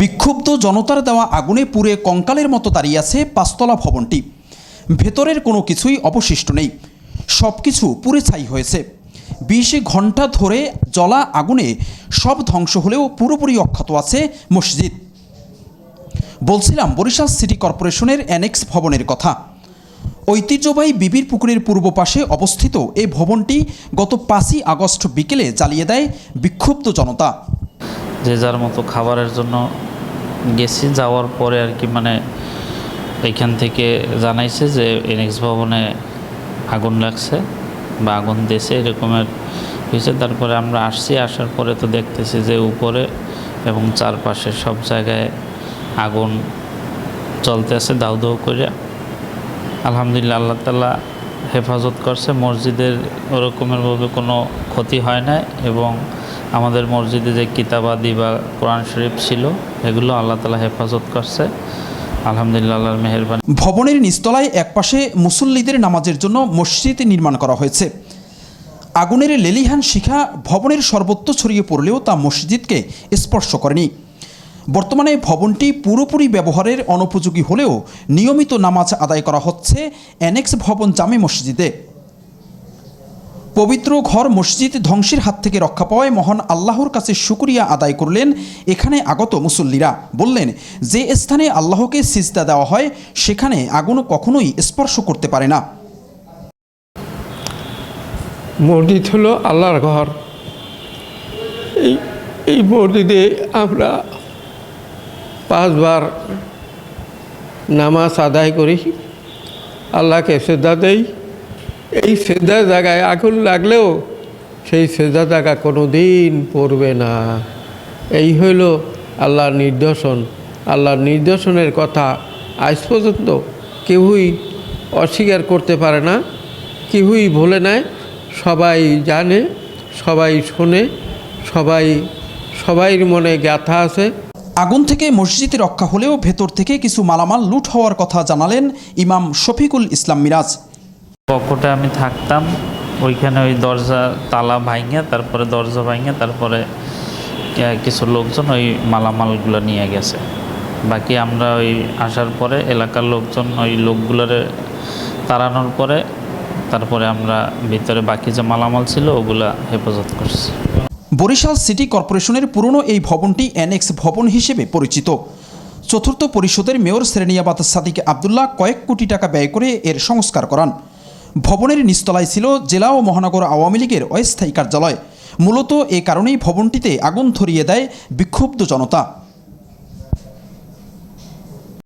বিক্ষুব্ধ জনতার দেওয়া আগুনে পুড়ে কঙ্কালের মতো দাঁড়িয়ে আছে পাঁচতলা ভবনটি। ভেতরের কোনো কিছুই অবশিষ্ট নেই। সব কিছু পুড়ে ছাই হয়েছে। বিশ ঘণ্টা ধরে জ্বলা আগুনে সব ধ্বংস হলেও পুরোপুরি অক্ষত আছে মসজিদ। বলছিলাম বরিশাল সিটি কর্পোরেশনের অ্যানেক্স ভবনের কথা। ঐতিহ্যবাহী বিবির পুকুরের পূর্ব পাশে অবস্থিত এই ভবনটি গত পাঁচই আগস্ট বিকেলে জ্বালিয়ে দেয় বিক্ষুব্ধ জনতা। যে যার মতো খাবারের জন্য গেছি, যাওয়ার পরে আর কি মানে এইখান থেকে জানাইছে যে এনএক্স ভবনে আগুন লাগছে বা আগুন দিয়েছে, এরকমের হয়েছে। তারপরে আমরা আসছি, আসার পরে তো দেখতেছি যে উপরে এবং চারপাশে সব জায়গায় আগুন চলতে আছে দাউ দাউ করে আলহামদুলিল্লাহ আল্লাহ তালা হেফাজত করছে। মসজিদের ওরকমেরভাবে কোনো ক্ষতি হয় না এবং আমাদের মসজিদে যে কিতাবাদি বা কোরআন শরীফ ছিল, এগুলো আল্লাহ তালা হেফাজত করছে। আলহামদুলিল্লাহ মেহরবানি। ভবনের নিচতলায় একপাশে মুসল্লিদের নামাজের জন্য মসজিদ নির্মাণ করা হয়েছে। আগুনের লেলিহান শিখা ভবনের সর্বত্র ছড়িয়ে পড়লেও তা মসজিদকে স্পর্শ করেনি। বর্তমানে ভবনটি পুরোপুরি ব্যবহারের অনুপযোগী হলেও নিয়মিত নামাজ আদায় করা হচ্ছে অ্যানেক্স ভবন জামে মসজিদে। পবিত্র ঘর মসজিদ ধ্বংসের হাত থেকে রক্ষা পাওয়ায় মহান আল্লাহর কাছে শুকরিয়া আদায় করলেন। এখানে আগত মুসল্লিরা বললেন, যে স্থানে আল্লাহকে সিজদা দেওয়া হয়, সেখানে আগুন কখনোই স্পর্শ করতে পারে না। মসজিদ হলো আল্লাহর ঘর। এই এই মসজিদে আমরা পাঁচবার নামাজ আদায় করি। আল্লাহকে শ্রদ্ধা দেই। এই শ্রদ্ধার জায়গায় আগুন লাগলেও সেই শ্রদ্ধা জায়গা কোনো দিন পড়বে না। এই হইল আল্লাহর নির্দেশন। আল্লাহর নির্দেশনের কথা আজ পর্যন্ত কেউই অস্বীকার করতে পারে না, কেউই ভুলে নেয় সবাই জানে, সবাই শোনে, সবাই, সবাইর মনে গাথা আছে। আগুন থেকে মসজিদ রক্ষা হলেও ভেতর থেকে কিছু মালামাল লুট হওয়ার কথা জানালেন ইমাম শফিকুল ইসলাম মিরাজ। পকটে আমি থাকতাম, ওইখানে ওই দরজা তালা ভাঙে তারপরে দরজা ভাঙে তারপরে কিছু লোকজন ওই মালামালগুলো নিয়ে গেছে। বাকি আমরা ওই আসার পরে এলাকার লোকজন ওই লোকগুলোরে তাড়ানোর পরে, তারপরে আমরা ভিতরে বাকি যে মালামাল ছিল, ওগুলা হেফাজত করছি। বরিশাল সিটি কর্পোরেশনের পুরনো এই ভবনটি অ্যানেক্স ভবন হিসেবে পরিচিত। চতুর্থ পরিষদের মেয়র শ্রেণিয়াবাদ সাদিক আবদুল্লাহ কয়েক কোটি টাকা ব্যয় করে এর সংস্কার করান। ভবনের নিচতলায় ছিল জেলা ও মহানগর আওয়ামী লীগের অস্থায়ী কার্যালয়। মূলত এ কারণেই ভবনটিতে আগুন ধরিয়ে দেয় বিক্ষুব্ধ জনতা।